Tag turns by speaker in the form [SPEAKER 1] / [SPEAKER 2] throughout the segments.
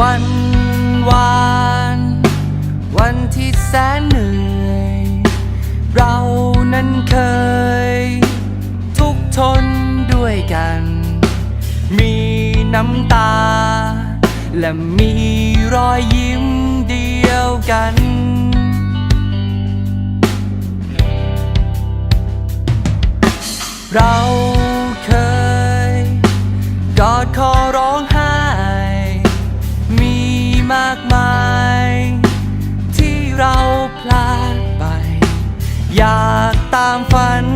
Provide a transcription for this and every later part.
[SPEAKER 1] วันวาน วันที่แสนเหนื่อย เรานั้นเคย ทุกทนด้วยกัน มีน้ำตา และมีรอยยิ้มเดียวกันเรา อยากตามฝัน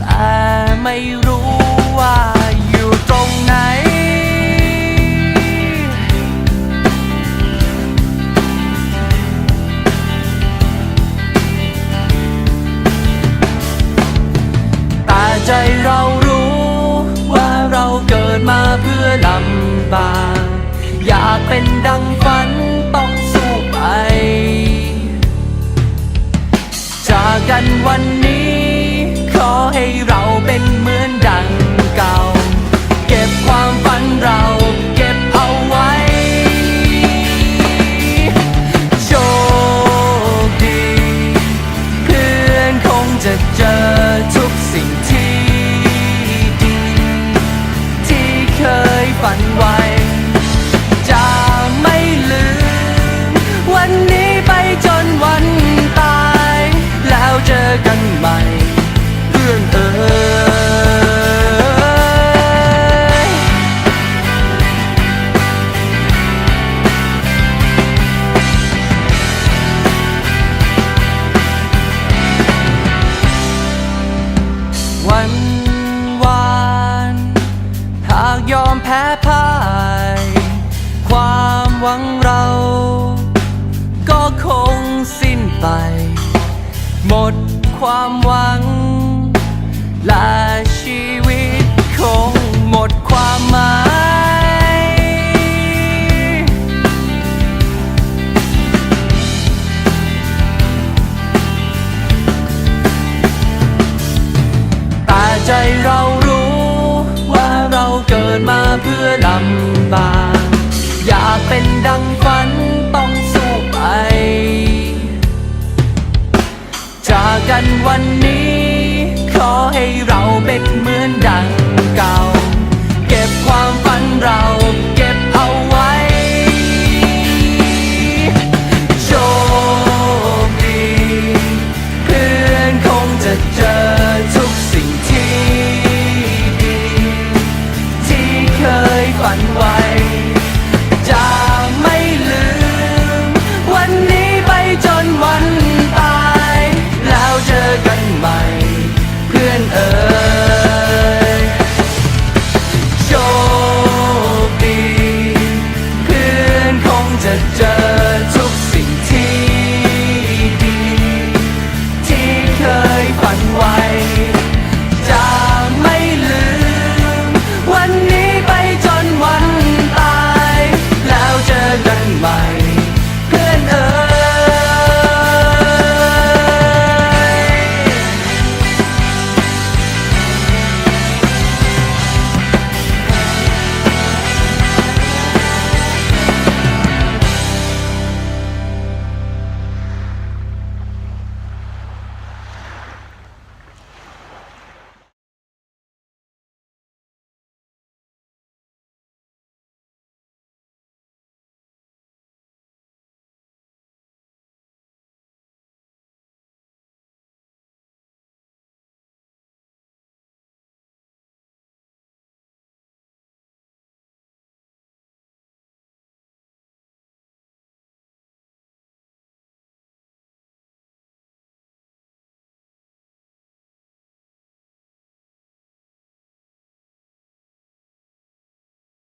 [SPEAKER 1] แต่ไม่รู้ว่าอยู่ตรงไหน แต่ใจเรารู้ว่าเราเกิดมาเพื่อลำบาก อยากเป็นดังฝัน วัน คงสิ้นไป หมดความหวัง และชีวิตคงหมดความหมาย แต่ใจเรารู้ว่าเราเกิดมาเพื่อลำบาก อยากเป็นดัง วันนี้ ขอให้เราเป็นเหมือนดังเก่า